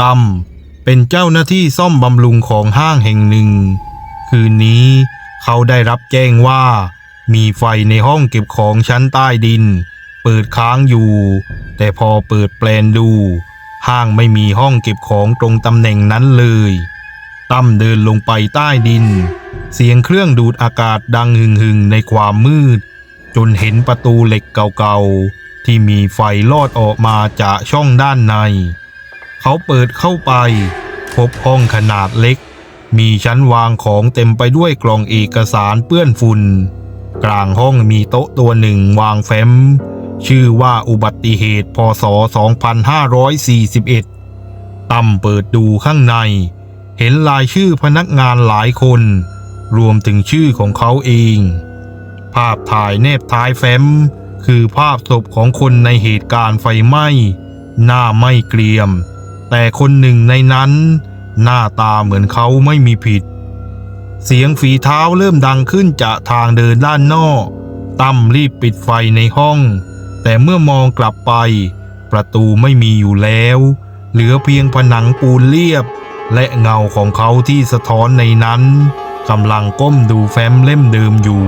ตั้มเป็นเจ้าหน้าที่ซ่อมบำรุงของห้างแห่งหนึ่ง คืนนี้เขาได้รับแจ้งว่า มีไฟในห้องเก็บของชั้นใต้ดิน เปิดค้างอยู่ แต่พอเปิดแปลนดู ห้างไม่มีห้องเก็บของตรงตำแหน่งนั้นเลยตั้มเดินลงไปใต้ดิน เสียงเครื่องดูดอากาศดังหึ่งหึงๆในความมืด จนเห็นประตูเหล็กเก่าๆ ที่มีไฟลอดออกมาจากช่องด้านใน เขาเปิดเข้าไป พบห้องขนาดเล็ก มีชั้นวางของเต็มไปด้วยกล่องเอกสารเปื้อนฝุ่น กลางห้องมีโต๊ะตัวหนึ่งวางแฟ้ม ชื่อว่าอุบัติเหตุพศ 2541 ตั้มเปิดดูข้างใน เห็นรายชื่อพนักงานหลายคน รวมถึงชื่อของเขาเอง ภาพถ่ายแนบท้ายแฟ้มคือภาพศพของคนในเหตุการณ์ไฟไหม้ หน้าไม่เกรียม แต่คนหนึ่งในนั้น หน้าตาเหมือนเขาไม่มีผิด เสียงฝีเท้าเริ่มดังขึ้นจากทางเดินด้านนอก ตั้มรีบปิดไฟในห้อง แต่เมื่อมองกลับไป ประตูไม่มีอยู่แล้ว เหลือเพียงผนังปูนเรียบ และเงาของเขาที่สะท้อนในนั้นกำลังก้มดูแฟ้มเล่มเดิมอยู่